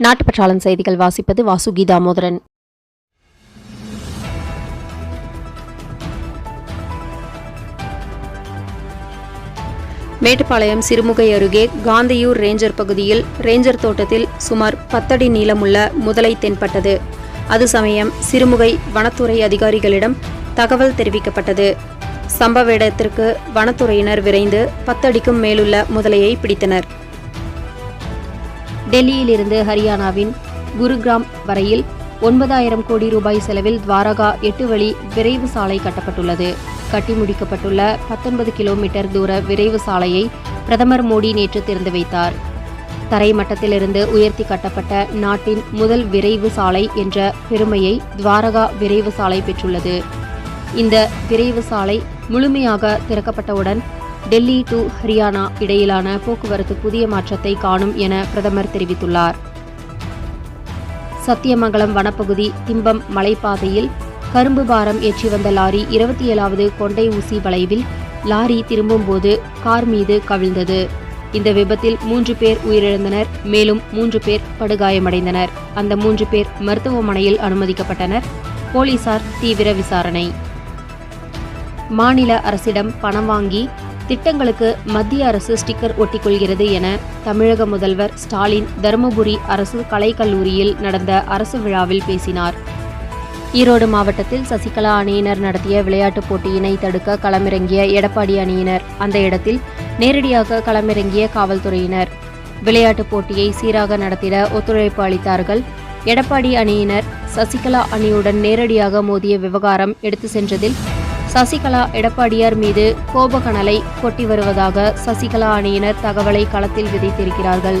நாட்டுப்பற்றாளன் செய்திகள் வாசிப்பது வாசுகி தாமோதரன் மேட்டுப்பாளையம் சிறுமுகை அருகே காந்தியூர் ரேஞ்சர் பகுதியில் ரேஞ்சர் தோட்டத்தில் சுமார் பத்தடி நீளமுள்ள முதலை தென்பட்டது. அது சமயம் சிறுமுகை வனத்துறை அதிகாரிகளிடம் தகவல் தெரிவிக்கப்பட்டது. சம்பவ இடத்திற்கு வனத்துறையினர் விரைந்து பத்தடிக்கும் மேலுள்ள முதலையை பிடித்தனர். டெல்லியிலிருந்து ஹரியானாவின் குருகிராம் வரையில் ஒன்பதாயிரம் கோடி ரூபாய் செலவில் துவாரகா எட்டு வழி விரைவு சாலை கட்டப்பட்டுள்ளது. கட்டி முடிக்கப்பட்டுள்ள பத்தொன்பது கிலோமீட்டர் தூர விரைவு சாலையை பிரதமர் மோடி நேற்று திறந்து வைத்தார். தரை மட்டத்திலிருந்து உயர்த்தி கட்டப்பட்ட நாட்டின் முதல் விரைவு சாலை என்ற பெருமையை துவாரகா விரைவு சாலை பெற்றுள்ளது. இந்த விரைவு சாலை முழுமையாக திறக்கப்பட்டவுடன் டெல்லி டு ஹரியானா இடையிலான போக்குவரத்து புதிய மாற்றத்தை காணும் என பிரதமர் தெரிவித்துள்ளார். சத்தியமங்கலம் வனப்பகுதி திம்பம் மலைப்பாதையில் கரும்பு பாரம் ஏற்றி வந்த லாரி இருபத்தி ஏழாவது கொண்டை ஊசி வளைவில் லாரி திரும்பும்போது கார் மீது கவிழ்ந்தது. இந்த விபத்தில் மூன்று பேர் உயிரிழந்தனர் மேலும் மூன்று பேர் படுகாயமடைந்தனர். அந்த மூன்று பேர் மருத்துவமனையில் அனுமதிக்கப்பட்டனர். போலீசார் தீவிர விசாரணை. மாநில அரசிடம் பணம் வாங்கி திட்டங்களுக்கு மத்திய அரசு ஸ்டிக்கர் ஒட்டிக்கொள்கிறது என தமிழக முதல்வர் ஸ்டாலின் தருமபுரி அரசு கலைக்கல்லூரியில் நடந்த அரசு விழாவில் பேசினார். ஈரோடு மாவட்டத்தில் சசிகலா அணியினர் நடத்திய விளையாட்டுப் போட்டியினை தடுக்க களமிறங்கிய எடப்பாடி அணியினர். அந்த இடத்தில் நேரடியாக களமிறங்கிய காவல்துறையினர். விளையாட்டுப் போட்டியை சீராக நடத்திட ஒத்துழைப்பு அளித்தார்கள். எடப்பாடி அணியினர் சசிகலா அணியுடன் நேரடியாக மோதிய விவகாரம் எடுத்து சென்றதில் சசிகலா எடப்பாடியார் மீது கோபகணலை கொட்டி வருவதாக சசிகலா அணியினர் தகவலை களத்தில் விதைத்திருக்கிறார்கள்.